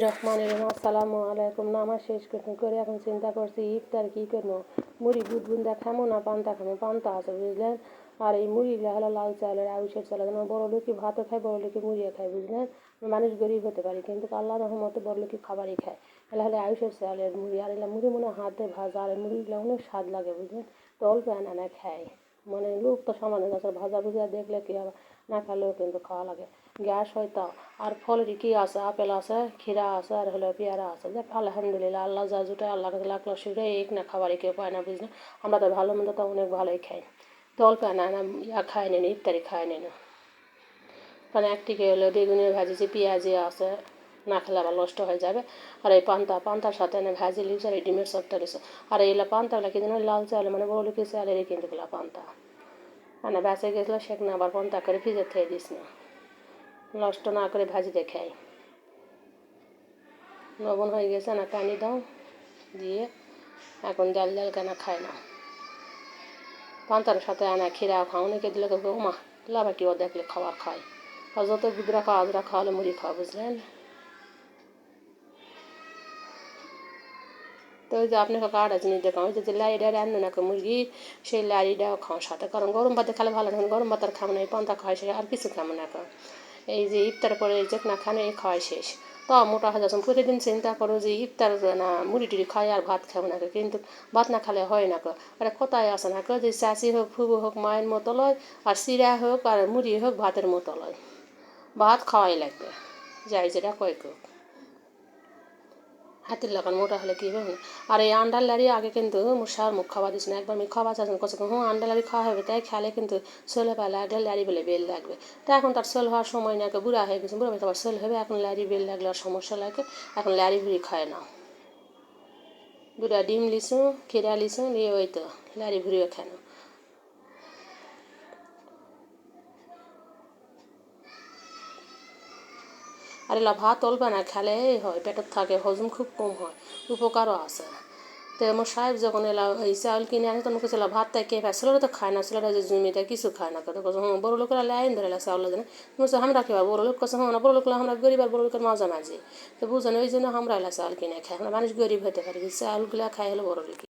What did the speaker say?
রহমান রহিম, আসসালামু আলাইকুম। নামাজ শেষ করে এখন চিন্তা করছি, ইফতার কী করব? মুড়ি বুট বুন্দা খামো না, পান্তা খামো? পান্তা আছে, বুঝলেন? আর এই মুড়িগুলো হলো লাল চালের আউশের চালের যেমন বড় লোকই ভাতও খায়, বড় লোকই মুড়িও খায়, বুঝলেন? মানুষ গরিব হতে পারে, কিন্তু আল্লাহ রহমতে বড় লোকই খাবারই খায়। এলা হলে আউশের চালের মুড়ি, আর এলা মুড়ি মনে হাতে ভাজা, আর মুড়িগুলো অনেক স্বাদ লাগে, বুঝলেন? তো অল্প আনা খায়। মানে লোক তো সমানে ভাজা ভুজা দেখলে কি হবে না খালেও কিন্তু খাওয়া লাগে। গ্যাস হয় তাও আর ফলের কি আছে? আপেল আছে, ক্ষীরা আছে, আর হলো পেয়ারা আছে। দেখ, আলহামদুলিল্লাহ, আল্লাহ যা জুটে আল্লাহ কাছে লাখ শুক্রে এক না খাবারই কেউ পায় না, বুঝলে? আমরা তো ভালো মন্দ তো অনেক ভালোই খাই। তো পায় না ইয়া খাই নি ইফতারি খাই নি না কারণ একটিকে হলো বেগুনের ভাজিছি পেঁয়াজি আছে, না খেলে আবার নষ্ট হয়ে যাবে। আর এই পান্তা, পান্তার সাথে না ভাজি লিপস আর এই ডিমের সবটা লিপস আর এইগুলো পান্তাগুলো কিন্তু লাল চাল মানে বড় লোকের চালেরই কিন্তু গুলা পান্তা। আর না, বেঁচে গেছিল সেখ না, আবার পান্তা করে ভিজে থেকে দিস না। নষ্ট না করে ভাজিতে খাই। লবণ হয়ে গেছে, না পানি দাও, দিয়ে এখন জাল জাল কেনা খায় না। পান্তার সাথে আনা খিরা খাও, অনেকে দিলে তো ওমা, লাভা কি ও দেখলে খাবার খায়। আর যত গুদরা খাওয়া আদরা খাওয়ালে মুড়ি খাওয়া বুঝলেন? তো ওই যে আপনাকে কার্ড জিনিস দেখাম ওই যে লাইডা রান্না না মুরগি, সেই লাইডাও খাওয়া সাথে কারণ গরম ভাতে খেলে ভালো না, গরম ভাত আর খাব না পান্তা খাওয়াই সে আর কিছু খাব না এই যে ইফতার করে যে না খানে এই খাওয়াই শেষ। তো মোটা হয়ে প্রতিদিন চিন্তা করো যে ইফতার না, মুড়ি টুড়ি খাই আর ভাত খাব না কিন্তু ভাত না খালে হয় না আরে কোথায় আসে না যে চাষি হোক, ফুবু হোক, মায়ের মতো লয়, আর সিরা হোক, আর মুড়ি হোক, ভাতের মতো লয়। ভাত খাওয়াই লাগবে। যাই যেটা কয় কোক হাতের লাগান মোটা হলে কী হবে? আর এই আন্ডার লাড়ি আগে কিন্তু সার মুখ খাওয়া দিস না, একবার আমি খাওয়া চাচ্ছেন কত হুম আন্ডার লাড়ি খাওয়া হবে, তাই খেলে কিন্তু সোলে পালে আন্ডার লাড়ি বলে বেল লাগবে। তা এখন তার সেল হওয়ার সময় নাকি বুড়া হয়ে গেছে, বুড়া আবার সেল হবে, এখন লাড়ি বেল লাগলে আর সমস্যা লাগে, এখন লাড়ি বুড়ি খায় না বুড়া ডিম লিসু খিরা লিসু নিয়ে ওই তো লাড়ি ভুড়িও খায় না আর এলা ভাত অল্প না খেলে হয় পেটের থাকে, হজম খুব কম হয়, উপকারও আছে। তো আমার সাহেব যখন এলা, এই চাউল কিনে আনে, তখন কিছু ভাত তাই কে পায় ছেলেরা তো খায় না ছেলেরা যে জমিটা কিছু খায় না কথা কথা হ্যাঁ বড় লোকেরা লাইন ধরে চাউল জানে বলছে আমরা খেবা বড় লোক? কাছে হ্যাঁ বড় লোক আমরা গরিব আর বড় লোকের মাঝে মাঝে তো বুঝেন, ওই জন্য আমরা এলা চাউল কিনে খাই আমরা মানুষ গরিব হতে পারি চাউলগুলা খাই হলো বড় লোক